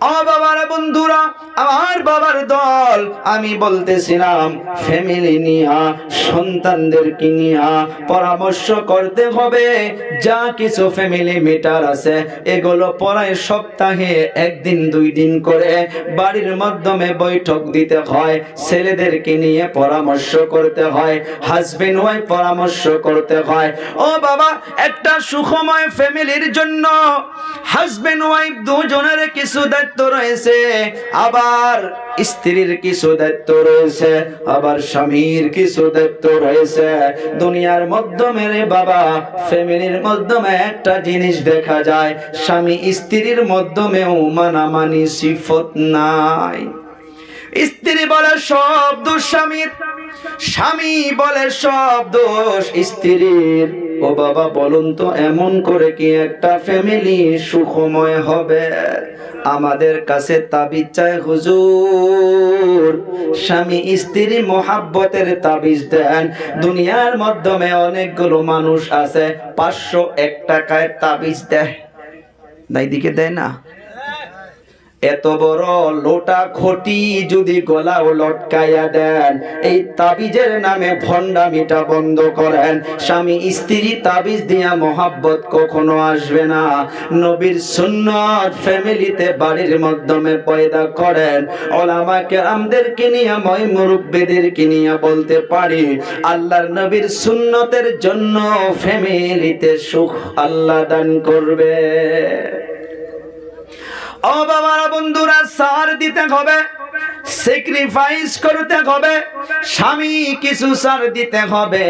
আমার বাবার বন্ধুরা, আমার বাবার দল, আমি বলতেছিলাম ফ্যামিলি নিয়া, সন্তানদেরকে নিয়া পরামর্শ করতে হবে। যা কিছু ফ্যামিলি মিটার আছে, এগুলো পড়ায় সপ্তাহে, একদিন, দুই দিন করে বাড়ির মাধ্যমে বৈঠক দিতে হয়, ছেলেদেরকে নিয়ে পরামর্শ করতে হয় হাজবেন্ড ওয়াইফ পরামর্শ করতে হয়। ও বাবা, একটা সুখময় ফ্যামিলির জন্য হাজবেন্ড ওয়াইফ দুজনের কিছু দায়িত্ব রয়েছে, আবার স্ত্রীর কিছু দায়িত্ব রয়েছে, আবার স্বামীর কিছু দায়িত্ব রয়েছে। দুনিয়ার মাধ্যমে রে বাবা, ফ্যামিলির মাধ্যমে একটা জিনিস দেখা যায়, স্বামী স্ত্রীর মাধ্যমেও মানামানি সিফত নাই। স্ত্রী বলে সব দোষ স্বামীর, স্বামী বলে সব দোষ স্ত্রীর। ও বাবা, বলুন তো, এমন করে কি একটা ফ্যামিলি সুখময় হবে? আমাদের কাছে তাবিজ চায় হুজুর। স্বামী, স্ত্রী মোহাব্বতের তাবিজ দেন। দুনিয়ার মাধ্যমে অনেকগুলো মানুষ আছে, পাঁচশো এক টাকায় তাবিজ দেয়। দিকে দেয় না। এত বড় লোটা খটি যদি গলাও লটকাইয়া দেন, এই তাবিজের নামে ভণ্ডামিটা বন্ধ করেন। স্বামী, স্ত্রী তাবিজ দিয়া মোহাব্বত কখনো আসবে না। নবীর সুন্নত ফ্যামিলিতে বাড়ির মাধ্যমে পয়দা করেন। ওলামা কেরামদেরকে নিয়ে, মই মুরব্বীদেরকে নিয়ে বলতে পারি, আল্লাহর নবীর সুন্নতের জন্য ফ্যামিলিতে সুখ আল্লাহ দান করবে। ও বাবারা বন্ধুরা সার দিতে হবে স্যাক্রিফাইস করতে হবে স্বামী কিছু সার দিতে হবে।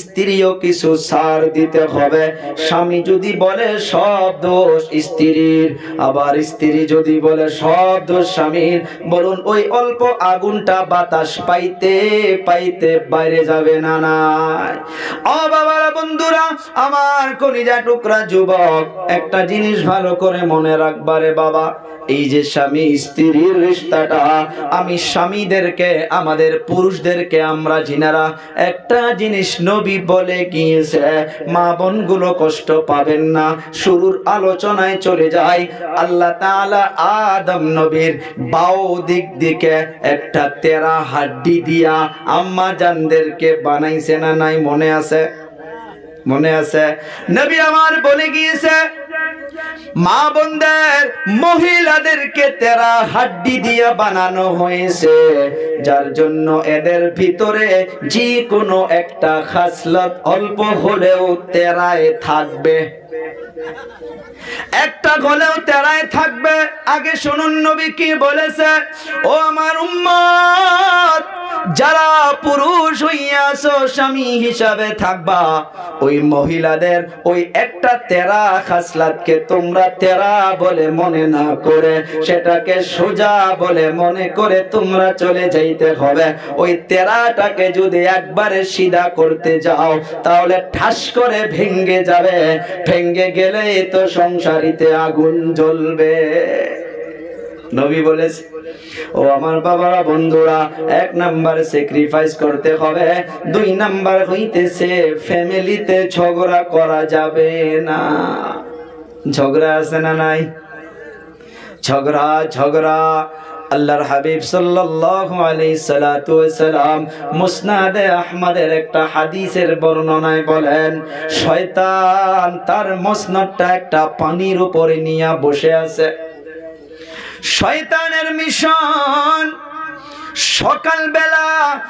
স্ত্রীও কিছু সার দিতে হবে। স্বামী যদি বলে সব দোষ স্ত্রীর, আবার স্ত্রী যদি বলে সব দোষ স্বামীর, বলুন ওই অল্প আগুনটা বাতাস পাইতে পাইতে বাইরে যাবে না নাই। ও বাবারা বন্ধুরা, আমার কনিজা টুকরা যুবক, একটা জিনিস ভালো করে মনে রাখবারে বাবা। এই যে স্বামী স্ত্রীর রিস্তাটা, আমি স্বামীদেরকে, আমাদের পুরুষদেরকে আমরা জিনারা একটা জিনিস নবী বলে গিয়েছে, মা বোনগুলো কষ্ট পাবেন না। শুরুর আলোচনায় চলে যায় আল্লাহ তাআলা আদম নবীর বাও দিক দিকে একটা তেরা হাড্ডি দিয়া আম্মা জানদেরকে বানাইছে না নাই, মনে আছে? মনে আছে? নবী আমার বলে গিয়েছে, মা বোনদের মহিলাদেরকে তেরা হাড্ডি দিয়ে বানানো হয়েছে। যার জন্য এদের ভিতরে যে কোনো একটা খাসলত অল্প হলেও তেরায় থাকবে। একটা গলেও তেরায় থাকবে। আগে শুনুন নবী কি বলেছে? ও আমার উম্মত, যারা পুরুষ হইয়াছো স্বামী হিসাবে থাকবা। ওই মহিলাদের ওই একটা তেরা খাসলাতকে তোমরা তেরা বলে মনে না করে, সেটাকে সোজা বলে মনে করে তোমরা চলে যাইতে হবে। ওই তেরাটাকে যদি একবারে সিধা করতে যাও, তাহলে ঠাস করে ভেঙ্গে যাবে। ভেঙ্গে গেলে তো সংসারিতে আগুন জ্বলবে। নবী বলেছে, ও আমার বাবারা, বন্ধুরা, এক নাম্বার স্যাক্রিফাইস করতে হবে, দুই নাম্বার হইতেছে ফ্যামিলিতে ঝগড়া করা যাবে না। ঝগড়া আছে না নাই? ঝগড়া ঝগড়া। আল্লাহর হাবিব সাল্লাল্লাহু আলাইহি সাল্লাতু ওয়াসালাম মুসনাদে আহমদের একটা হাদিসের বর্ণনায় বলেন, শয়তান তার মসনদটা একটা পানির উপরে নিয়ে বসে আছে। শয়তানের মিশন সকালবেলা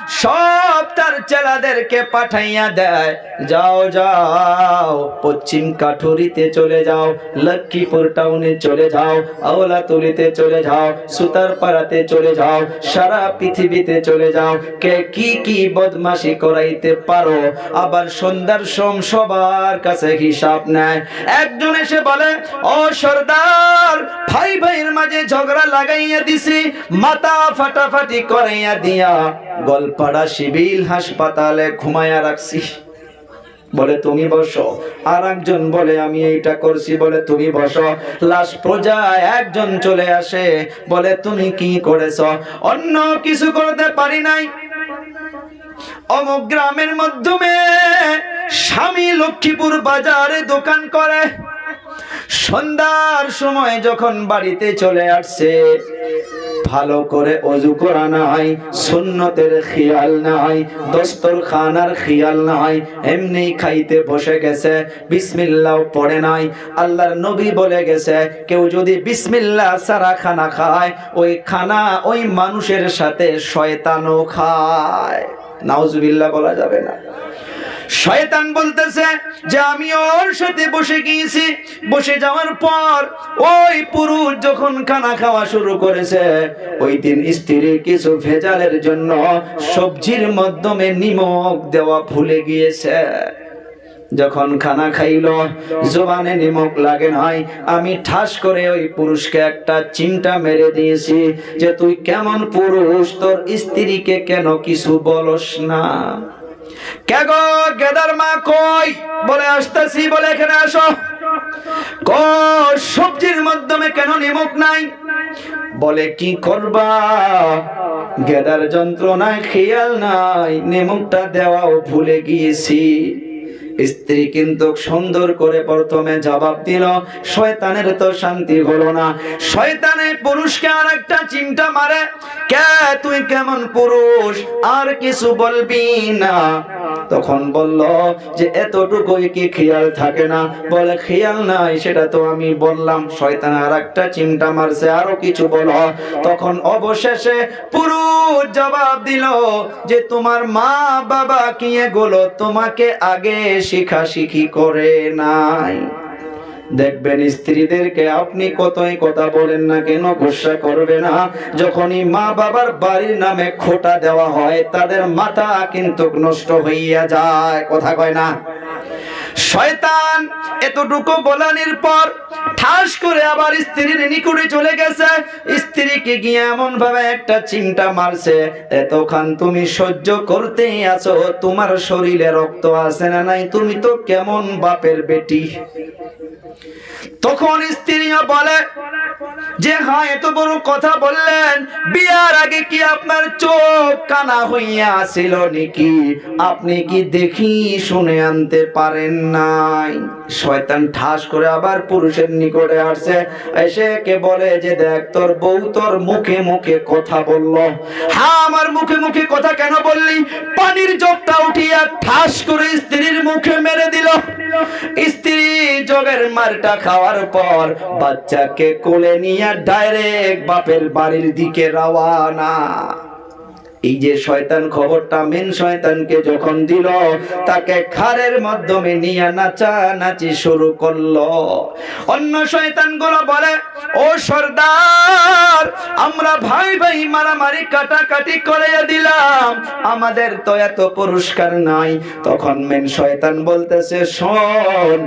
সব তার চেলাদেরকে পাঠাইয়া দেয়। যাও যাও, পশ্চিম কাঠুরিতে চলে যাও, লক্ষ্মীপুর টাউনে চলে যাও, আওলাতুলিতে চলে যাও সুতার পাড়াতে চলে যাও, সারা পৃথিবীতে চলে যাও। কে কি কি বদমাশি করাইতে পারো? আবার সন্ধ্যার সোম সবার কাছে হিসাব নেয়। একজন এসে বলে, ও সর্দার ভাই ভাইয়ের মাঝে ঝগড়া লাগাইয়া দিছি, মাথা ফাটাফাটি করাইয়া দিয়া, গলপাড়া সিভিল হাসপাতালে ঘুমাইয়া রাখছি। বলে, তুমি বসো। আর একজন বলে, আমি এইটা করছি। বলে, তুমি বসো। লাশ প্রজায় একজন চলে আসে। বলে, তুমি কি করেছ? অন্য কিছু করতে পারি নাই। অমুক গ্রামের মাধ্যমে স্বামী লক্ষ্মীপুর বাজারে দোকান করে। সন্ধ্যার সময় যখন বাড়িতে চলে আসছে ভালো করে অজু করা নাই, সুন্নতের খেয়াল নাই দস্তর খানার খেয়াল নাই এমনি খাইতে বসে গেছে বিসমিল্লাহ পড়ে নাই। আল্লাহর নবী বলে গেছে, কেউ যদি বিসমিল্লাহ সারা খানা খায়, ওই খানা ওই মানুষের সাথে শয়তানও খায়। নাউজুবিল্লাহ বলা যাবে না। শয়তান বলতেছে যে আমি ওর সাথে বসে গিয়েছি। বসে যাওয়ার পর ওই পুরুষ যখন খানা খাওয়া শুরু করেছে, ওই দিন স্ত্রী কিছু ভেজালের জন্য সবজির মাধ্যমে নিমক দেওয়া ভুলে গিয়েছে। যখন খানা খাইল, জোবানে নিমক লাগে নাই। আমি ঠাস করে ওই পুরুষকে একটা চিন্তা মেরে দিয়েছি যে, তুই কেমন পুরুষ? তোর স্ত্রীকে কেন কিছু বলস না? কেগো গেদার মা কই? বলে আসতেছি, বলে এখানে আসো। ক সবজির মাধ্যমে কেন নিমক নাই? বলে, কি করবা? গেদার যন্ত্রণায় খেয়াল নাই নিমকটা দেওয়াও ভুলে গিয়েছি। স্ত্রী কিন্তু সুন্দর করে প্রথমে জবাব দিল, শয়তানের তো শান্তি হলো না। শয়তানে পুরুষকে আর একটা চিন্তা মারে, কে, তুই কেমন পুরুষ? আর কিছু বলবি না। তখন বলল যে, এতটুকুই কি খেয়াল থাকে না? বলে, খেয়াল নাই, সেটা তো আমি বললাম। শয়তান আর একটা চিন্তা মারছে, আরও কিছু বলো। তখন অবশেষে পুরো জবাব দিল যে, তোমার মা বাবা কি এগুলো তোমাকে আগে শিখা শিখি করে নাই? দেখবেন স্ত্রীদেরকে আপনি কতই কথা বলেন না কেন, গোসা করবে না। যখনই মা বাবার বাড়ির নামে খোটা দেওয়া হয়, তাদের মাথা কিন্তু নষ্ট হইয়া যায়। কথা কয় না? শয়তান এতটুকু বলানির পর ঠাস করে আবার স্ত্রীর নিকুড়ে চলে গেছে। স্ত্রীকে গিয়ে এমন ভাবে একটা চিন্তা মারছে এতক্ষণ তুমি সহ্য করতেই আছো, তোমার শরীরে রক্ত আছে না নাই? তুমি তো কেমন বাপের বেটি? তখন স্ত্রীও বলে, যে হ্যাঁ এত বড় কথা বললেন, বিয়ার আগে কি আপনার চোখ কানা হইয়া ছিল নাকি? আপনি কি দেখি শুনে আনতে পারেন নাই? শয়তান ঠাস করে আবার পুরুষের নিকটে আসছে। এসে কে বলে যে, দেখ, তোর বউ তোর মুখে মুখে কথা বলল। হ্যাঁ আমার মুখে মুখে কথা কেন বললি? পানির জগটা উঠিয়া ঠাস করে স্ত্রীর মুখে মেরে স্ত্রী যোগের মারটা খাওয়ার পর বাচ্চাকে কোলে নিয়ে ডাইরেক্ট বাপের বাড়ির দিকে রওয়ানা। এই যে শয়তান খবরটা মেন শয়তানকে যখন দিল, তাকে খারের মাধ্যমে নিয়ে নাচা নাচি শুরু করল। অন্য শয়তানগুলো বলে, ও সর্দার, আমরা ভাই ভাই মারামারি কাটাকাটি করে দিলাম, আমাদের তো এত পুরস্কার নাই। তখন মেন শয়তান বলতেছে, শোন,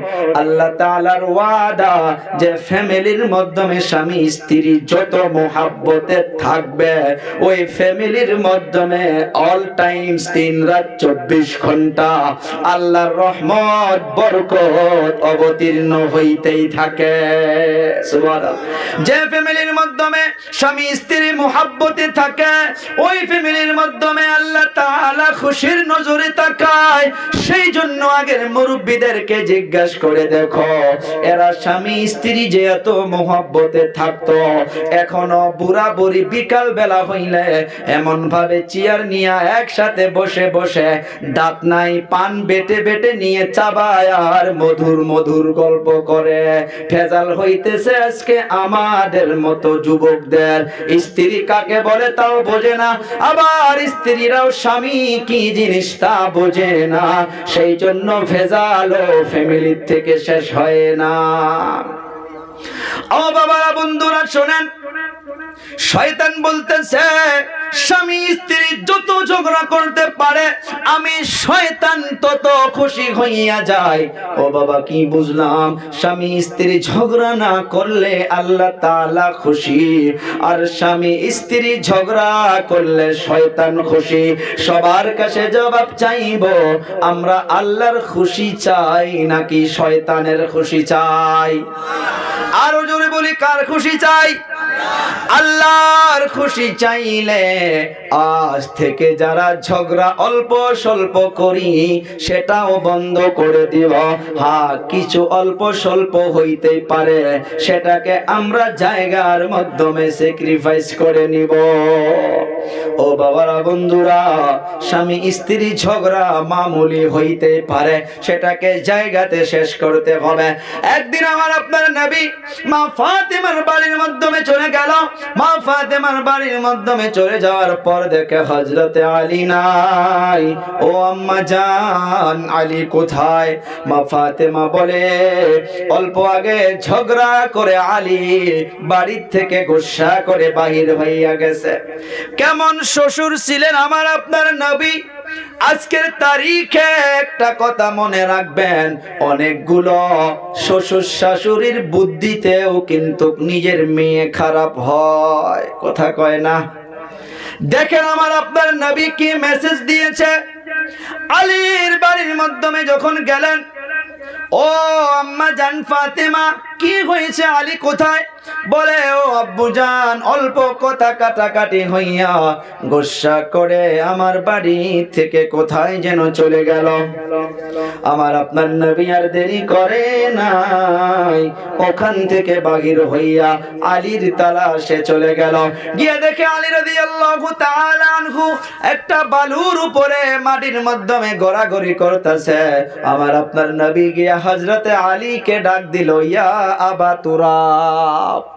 আল্লাহ তাআলার ওয়াদা যে ফ্যামিলির মাধ্যমে স্বামী স্ত্রী যত মোহাব্বতে থাকবে, ওই ফ্যামিলির মাধ্যমে অল টাইমস তিন রাত চব্বিশ ঘণ্টা আল্লাহর রহমত, বরকত অবতীর্ণ হইতেই থাকে। যে ফ্যামিলির মাধ্যমে স্বামী, স্ত্রী মোহাব্বতে থাকে, ওই ফ্যামিলির মাধ্যমে আল্লাহ তাআলা খুশির নজরে তাকায়। সেই জন্য আগের মুরব্বীদেরকে জিজ্ঞাসা করে দেখো, এরা স্বামী, স্ত্রী যে এত মোহাব্বতে থাকতো, এখনও বুড়া বুড়ি বিকাল বেলা হইলে এমন ভাবে চেয়ার নিয়ে একসাথে বসে বসে, দাঁত নাই, পান বেটে বেটে নিয়ে চাবায় আর মধুর মধুর গল্প করে। ভেজাল হইতেছে আজকে আমাদের মতো যুবকদের। স্ত্রী কাকে বলে তাও বোঝে না, আবার স্ত্রীরাও স্বামী কি জিনিস তা বোঝে না। সেই জন্য ভেজালও ফ্যামিলির থেকে শেষ হয় না। ও বাবারা, বন্ধুরা, শোনেন। শয়তান বলতেছে স্বামী স্ত্রী যত ঝগড়া করতে পারে, আমি শয়তান তত খুশি হইয়া যাই। ও বাবা, কি বুঝলাম? স্বামী স্ত্রী ঝগড়া না করলে আল্লাহ তাআলা খুশি, আর স্বামী স্ত্রী ঝগড়া করলে শয়তান খুশি। সবার কাছে জবাব চাইব, আমরা আল্লাহর খুশি চাই নাকি শয়তানের খুশি চাই? আরও জোরে বলি, কার খুশি চাই? আল্লাহর খুশি চাইলে আজ থেকে যারা ঝগড়া অল্প স্বল্প করি, সেটাও বন্ধ করে দিব। হ্যাঁ কিছু অল্প স্বল্প হইতে পারে, সেটাকে আমরা জায়গার মাধ্যমে স্যাক্রিফাইস করে নিব। ও বাবারা, বন্ধুরা, স্বামী স্ত্রী ঝগড়া মামুলি হইতে পারে, সেটাকে জায়গাতে শেষ করতে হবে। একদিন আমার আপনার নবী মা ফাতেমার বাড়ির মাধ্যমে চলে গেল। মা ফাতেমার বাড়ির মাধ্যমে চলে যাওয়ার পর দেখে হজরতে আলী নাই। ও আম্মা জান, আলী কোথায়? মা ফাতেমা বলে, অল্প আগে ঝগড়া করে আলী বাড়ির থেকে গুসা করে বাহির হইয়া গেছে। কেমন শ্বশুর ছিলেন আমার আপনার নবী? আজকের তারিখে একটা কথা মনে রাখবেন, অনেকগুলো শ্বশুর শাশুড়ির বুদ্ধিতেও কিন্তু নিজের মেয়ে খারাপ হয়। কথা কয় না? দেখেন আমার আপনার নবী কি মেসেজ দিয়েছে? আলীর বাড়ির মাধ্যমে যখন গেলেন ও আম্মা জান ফাতেমা, কি হয়েছে আলী কোথায়? বলে, ও আব্বু জান, অল্প কথা কাটাকাটি হইয়া গোসা করে আমার বাড়ি থেকে কোথায় যেন চলে গেল। আমার আপনার নবী আর দেরি করে নাই। ওখান থেকে বাহির হইয়া আলীর তালাশে চলে গেল। গিয়ে দেখে আলী রাদিয়াল্লাহু তাআলা আনহু একটা বালুর উপরে মাটির মাধ্যমে গড়াগড়ি করতেছে। আমার আপনার নবী গিয়া হযরতে আলীকে ডাক দিল ইয়া আবা তুরাব।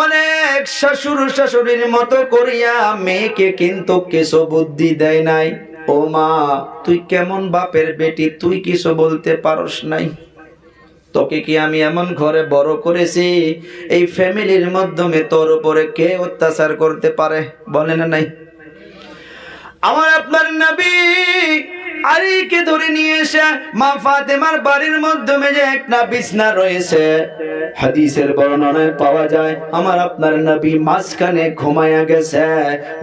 অনেক শ্বশুর শাশুড়ির মতো করিয়া মেয়েকে কিন্তু কিছু বুদ্ধি দেয় নাই। ও মা, তুই কেমন বাপের বেটি, তুই কিছু বলতে পারস নাই। তোকে কি আমি এমন ঘরে বড় করেছি? এই ফ্যামিলির মাধ্যমে তোর উপরে কে অত্যাচার করতে পারে, বলে না নাই? আমার আপনার নবী আলীকে ধরে নিয়ে এসে মা ফাতেমার বাড়ির মাধ্যমে যে একটা বিছনা রয়েছে, হাদিসের বর্ণনায় পাওয়া যায়, আমার আপনার নবী মাঝখানে ঘুমায়া গেছে,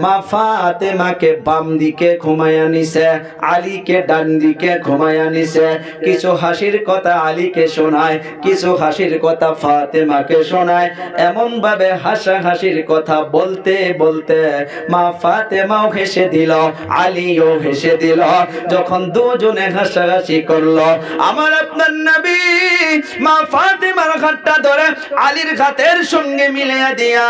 মা ফাতেমাকে বাম দিকে ঘুমায়া নিছে, আলীকে ডান দিকে ঘুমায়া নিছে। কিছু হাসির কথা আলীকে শোনায়, কিছু হাসির কথা ফাতেমাকে শোনায়। এমন ভাবে হাসা হাসির কথা বলতে বলতে মা ফাতেমাও হেসে দিল, আলীও হেসে দিল। যখন দুজনে হাসাহাসি করল। আমার আপনার নবী মা ফাতেমার হাতটা ধরে আলীর হাতের সঙ্গে মিলিয়ে দিয়া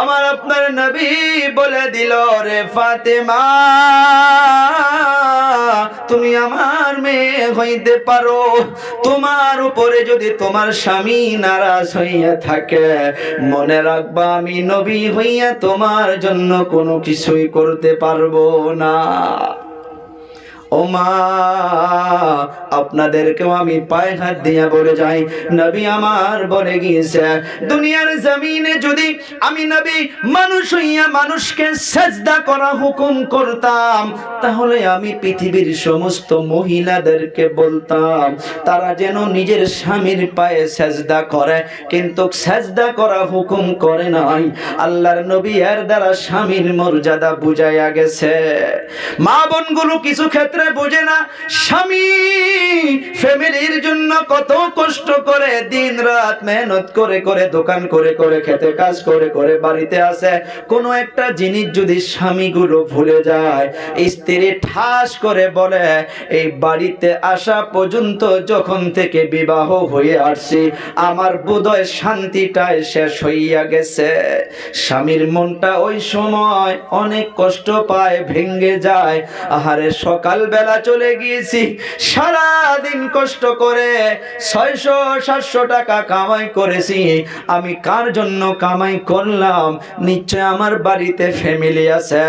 আমার আপনার নবী বলে দিল, রে ফাতেমা, তুমি আমার মেয়ে হইতে পারো। তোমার উপরে যদি তোমার স্বামী নারাজ হইয়া থাকে, মনে রাখবা আমি নবী হইয়া তোমার জন্য কোনো কিছুই করতে পারব না। ও মা আপনাদেরকেও আমি পায়ে হাত দিয়া বলে যাই। নবী আমার বলে গিয়েছে, দুনিয়ার জমিনে যদি আমি নবী মানুষ হইয়া মানুষকে সেজদা করা হুকুম করতাম, তাহলে আমি পৃথিবীর সমস্ত মহিলাদেরকে বলতাম, তারা যেন নিজের স্বামীর পায়ে সেজদা করে, কিন্তু সেজদা করা হুকুম করে নাই। আল্লাহর নবী এর দ্বারা স্বামীর মর্যাদা বুঝাইয়া গেছে। মা বোনগুলো কিছু ক্ষেত্রে বোঝে না, স্বামী ফ্যামিলির জন্য কত কষ্ট করে দিন রাত মেহনত করে করে, দোকান করে করে, খেতে, কাজ করে করে, বাড়িতে আসে। কোনো একটা জিনিস যদি স্বামীগুলো ভুলে যায়, স্ত্রী ঠাস করে বলে, এই বাড়িতে আসা পর্যন্ত যখন থেকে বিবাহ হয়ে আসছি, আমার বোধয় শান্তিটাই শেষ হইয়া গেছে। স্বামীর মনটা ওই সময় অনেক কষ্ট পায় ভেঙ্গে যায়। আহারে সকাল বেলা চলে গিয়েছি, সারা দিন কষ্ট করে ছয়শো, সাতশো টাকা কামাই করেছি। আমি কার জন্য কামাই করলাম? নিশ্চয় আমার বাড়িতে ফ্যামিলি আছে।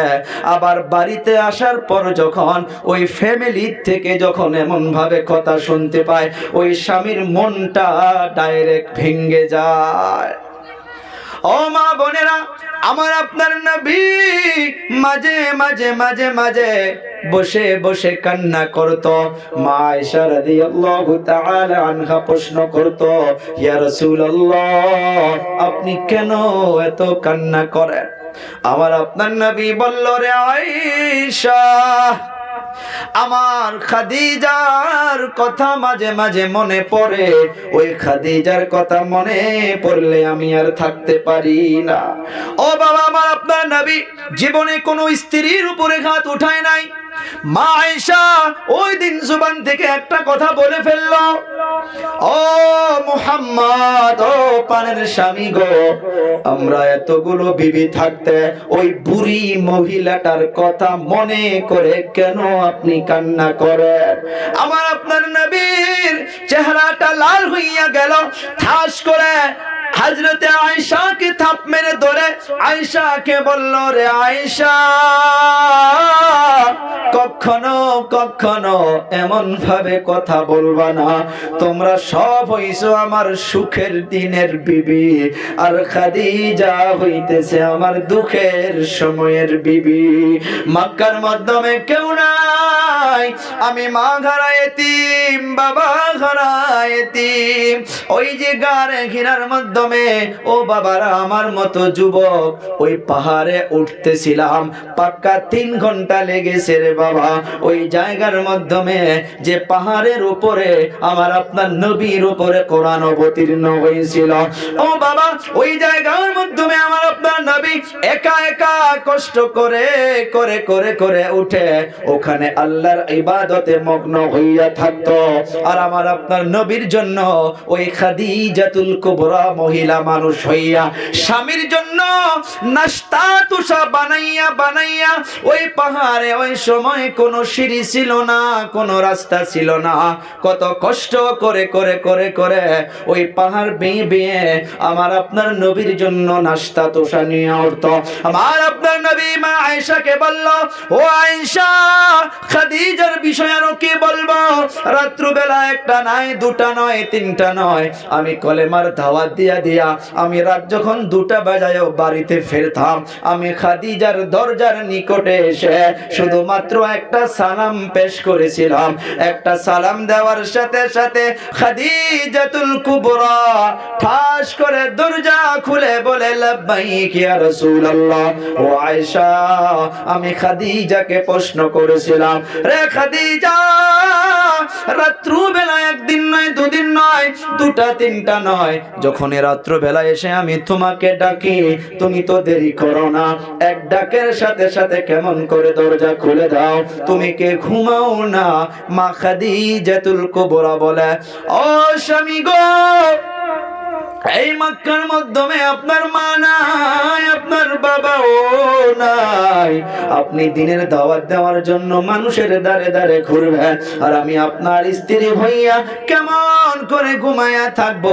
আবার বাড়িতে আসার পর যখন ওই ফ্যামিলির থেকে যখন এমন ভাবে কথা শুনতে পায়, ওই স্বামীর মনটা ডাইরেক্ট ভেঙ্গে যায়। ও মা বোনেরা, আমার আপনার নবী মাঝে মাঝে মাঝে মাঝে বসে বসে কান্না করত। মা আয়েশা রাদিয়াল্লাহু তাআলা আনহা প্রশ্ন করত, ইয়া রাসূলুল্লাহ, আপনি কেন এত কান্না করেন? আমার আপনার নবী বলল, রে আয়েশা আমার খাদিজার কথা মাঝে মাঝে মনে পড়ে। ওই খাদিজার কথা মনে পড়লে আমি আর থাকতে পারি না। ও বাবা, আমার আপনার নবী জীবনে কোনো স্ত্রীর উপরে হাত উঠায় নাই। মা ওই দিন জুবান থেকে একটা কথা বলে ফেলল। ও মুহাম্মদ, ও পানের স্বামী গো, আমরা এতগুলো বিবি থাকতে ওই বুড়ি মহিলাটার কথা মনে করে কেন আপনি কান্না করেন? আমার আপনার নবীর চেহারাটা লাল হইয়া গেল। ঠাস করে হাজরতে আয়েশাকে থাপ মেরে ধরে। আয়েশাকে বলল, রে আয়েশা, কখনো কখনো এমন ভাবে কথা বলবা না। তোমরা সব হইছো আমার সুখের দিনের বিবি, আর খাদিজা হইতেছে আমার দুঃখের সময়ের বিবি। মক্কার মাধ্যমে কেউ নাই, আমি মা ঘরা এতিম, বাবা ঘরা এতিম। ওই যে গারে ঘিরার মাধ্যমে, ও বাবারা, আমার মতো যুবক, ওই পাহাড়ে উঠতেছিলাম। পাক্কা তিন ঘণ্টা লেগেছে রে বাবা। ওই জায়গার মাধ্যমে যে পাহাড়ের উপরে আমার আপনার নবীর উপরে কোরআন অবতীর্ণ হয়েছিল। ও বাবা, ওই জায়গার মাধ্যমে আমার আপনার নবী একা একা কষ্ট করে করে করে করে উঠে ওখানে আল্লাহর ইবাদতে মগ্ন হইয়া থাকতো। আর আমার আপনার নবীর জন্য ওই খাদি খাদিজাতুল কুবরা মহিলা মানুষ হইয়া স্বামীর জন্য নাস্তা, তুষা বানাইয়া বানাইয়া, ওই পাহাড়ে ওই সময় কোনো সিঁড়ি ছিল না, কোনো রাস্তা ছিল না। কত কষ্ট করে করে করে করে ওই পাহাড় বেয়ে বেয়ে আমার আপনার নবীর জন্য নাস্তা, তোষা নিয়ে উঠত। আমার আপনার নবী মা আয়েশাকে বলল, ও আয়েশা, খাদিজার বিষয় আরও কি বলব? রাত্রবেলা একটা নাই, দুটা নয়, তিনটা নয়। আমি কলেমার ধাওয়াত দিয়া দিয়া আমি রাত যখন দুটা বাজায় বাড়িতে ফিরতাম, আমি খাদিজার দরজার নিকটে এসে শুধুমাত্র একটা সালাম পেশ করেছিলাম। একটা সালাম দেওয়ার সাথে সাথে খাদিজাতুল কুবরা ঠাস করে দরজা খুলে বলে, লাব্বাইক ইয়া রাসূলুল্লাহ। ও আয়েশা, আমি খাদিজাকে প্রশ্ন করেছিলাম, রে খাদিজা রাত্র বেলা একদিন নয়, দুদিন নয়, দুটা তিনটা নয়। যখন রাত্র বেলা এসে আমি তোমাকে ডাকি, তুমি তো দেরি করো না। এক ডাকের সাথে সাথে কেমন করে দরজা খুলে দাও। তুমি কে ঘুমাও না, মা খাদিজাতুল কোবরা বলে, ও স্বামী গো এই মক্কার মাধ্যমে আপনার মা নাই, আপনার বাবাও নাই। আপনি দিনের দাওয়াত দেওয়ার জন্য মানুষের দাঁড়ে দাঁড়ে ঘুরবেন, আর আমি আপনার স্ত্রী হইয়া কেমন করে ঘুমায়া থাকব?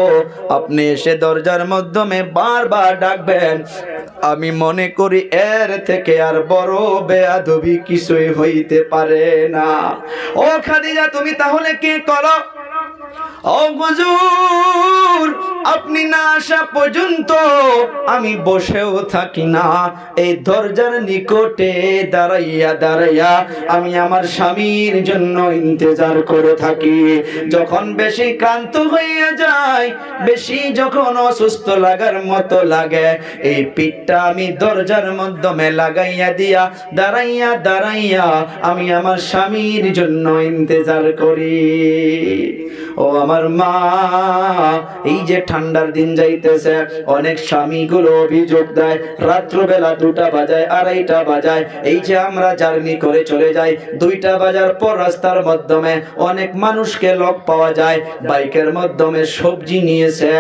আপনি এসে দরজার মাধ্যমে বারবার ডাকবেন। আমি মনে করি এর থেকে আর বড় বেয়াদবি কিছুই হইতে পারে না। ও খাদিজা, তুমি তাহলে কি করো? ও আপনি না আসা পর্যন্ত আমি বসেও থাকি না। এই দরজার নিকটে দাঁড়াইয়া দাঁড়াইয়া আমি আমার স্বামীর জন্য ইন্তজার করে থাকি। যখন বেশি ক্লান্ত হইয়া যায়, বেশি যখন অসুস্থ লাগার মতো লাগে, এই পিঠটা আমি দরজার মাধ্যমে লাগাইয়া দিয়া, দাঁড়াইয়া দাঁড়াইয়া আমি আমার স্বামীর জন্য ইন্তজার করি। ও আমার মা, এই যে ঠান্ডার দিন যাইতেছে, অনেক স্বামীগুলো অভিযোগ দেয়, রাত্রবেলা দুটা বাজায়, আড়াইটা বাজায়, এই যে আমরা জার্নি করে চলে যাই, দুইটা বাজার পর রাস্তার মাধ্যমে অনেক মানুষকে লক পাওয়া যায়, বাইকের মাধ্যমে সবজি নিয়েছে,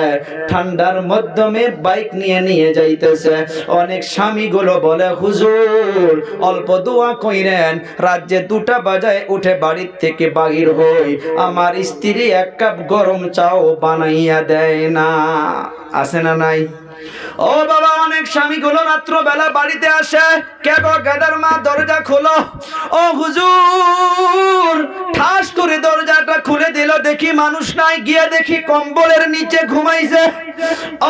ঠান্ডার মাধ্যমে বাইক নিয়ে নিয়ে যাইতেছে, অনেক স্বামীগুলো বলে, হুজুর, অল্প দোয়া কইরেন রাজ্যে দুটা বাজায় উঠে বাড়ির থেকে বাহির হই, আমার স্ত্রী এক কাপ গরম চাও বানাইয়া দেয় না। আছে না নাই? ও বাবা, অনেক স্বামীগুলো রাত্রবেলা বাড়িতে আসে। কেব গাদার মা দরজা খোলো। ও হুজুর ঠাস করে দরজাটা খুলে দিল, দেখি মানুষ নাই, গিয়ে দেখি কম্বলের নিচে ঘুমাইছে।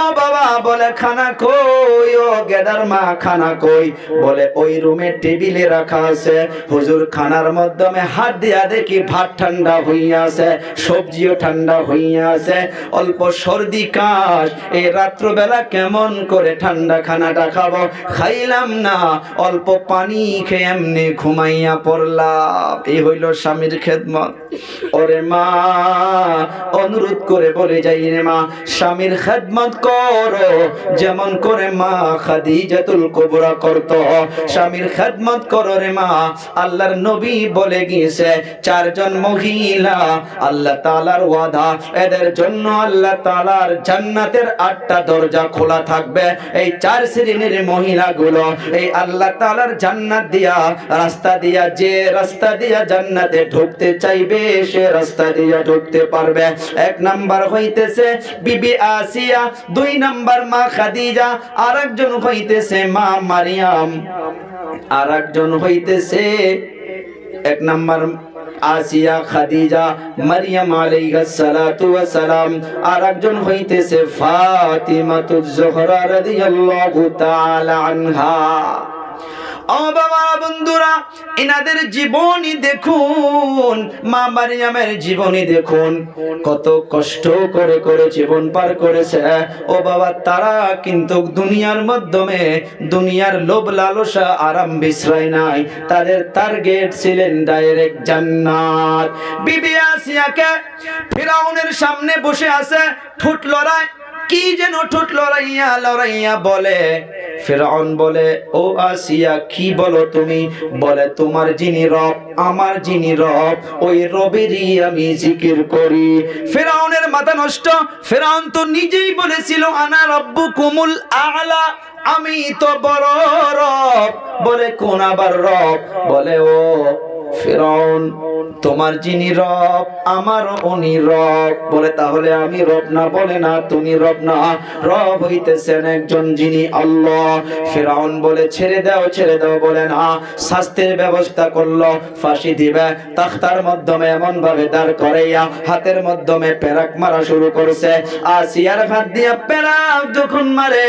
ও বাবা, বলে, খানা কই? ও গেদার মা, খানা কই? বলে, ওই রুমে টেবিলে রাখা আছে। হুজুর, খানার মাধ্যমে হাত দিয়া দেখি ভাত ঠান্ডা হইয়া আছে, সবজিও ঠান্ডা হইয়া আছে। অল্প সর্দি, কাশ এই রাত্রবেলা কেমন করে ঠান্ডা খানাটা খাব? খাইলাম না, অল্প পানি খেয়ে এমনি ঘুমাইয়া পড়লাম। এই হইল স্বামীর অনুরোধ করে বলে যাই রে মা, স্বামীর খেদমত করো। যেমন করে মা খাদিজাতুল কুবরা করত। স্বামীর খেদমত করো রে মা, আল্লাহর নবী বলে গিয়েছে, চারজন মহিলা, আল্লাহ তাআলার ওয়াদা। এদের জন্য আল্লাহ তাআলার জান্নাতের আটটা দরজা খোলা থাকবে। এই চার শ্রেণির মহিলাগুলো, এই আল্লাহ তাআলার জান্নাত দিয়া, রাস্তা দিয়া, যে রাস্তা দিয়া জান্নাতে ঢুকতে চাইবে, সে রাস্তা দিয়ে ঢুকতে পারবে। এক নাম্বার হইতেছে বিবি আসিয়া, দুই নাম্বার মা খাদিজা আর একজন হইতেছে মা মারিয়াম। আর একজন হইতেছে এক নাম্বার আসিয়া খাদিজা, মারিয়াম আলাইহিস সালাতু ওয়াস সালাম। আর একজন হইতেছে ফাতিমাতুজ জোহরা রাদিয়াল্লাহু তাআলা আনহা। ও বাবা, বন্ধুরা, এনাদের জীবনী দেখুন, মা মারিয়ামের জীবনী দেখুন। কত কষ্ট করে করে জীবন পার করেছে। ও বাবা, তারা কিন্তু দুনিয়ার মাধ্যমে দুনিয়ার লোভ লালসা আরাম বিশ্রয় নাই। তাদের টার্গেট ছিলেন ডাইরেক্ট জান্নাত। বিবি আসিয়াকে ফিরাউনের সামনে বসে আছে, ঠুট লড়াই কি যেন ঠুট লড়াইয়া লড়াইয়া বলে। ফেরাউন বলে, ও আসিয়া, কি বলো তুমি? বলে, তোমার যিনি রব, আমার যিনি রব, ওই রবেরই আমি জিকির করি। ফেরাউনের মাথা নষ্ট। ফেরাউন তো নিজেই বলেছিল, আনা রব্বু কুমুল আলা, আমি তো বড় রব। বলে, কোন আবার রব? বলে, ও ফেরাউন, তোমার যিনি রব আমার উনি রব। বলে, তাহলে আমি রব না? বলে, না, তুমি রব না। রব হইতেছেন একজন যিনি আল্লাহ। ফেরাউন বলে, ছেড়ে দাও ছেড়ে দাও। বলে, না, শাস্তির ব্যবস্থা করল, ফাঁসি দিবে তাখতার মাধ্যমে এমন ভাবে দাঁড় করাইয়া হাতের মাধ্যমে পেরাক মারা শুরু করছে। আসিয়ার হাত দিয়া পেরাক যখন মারে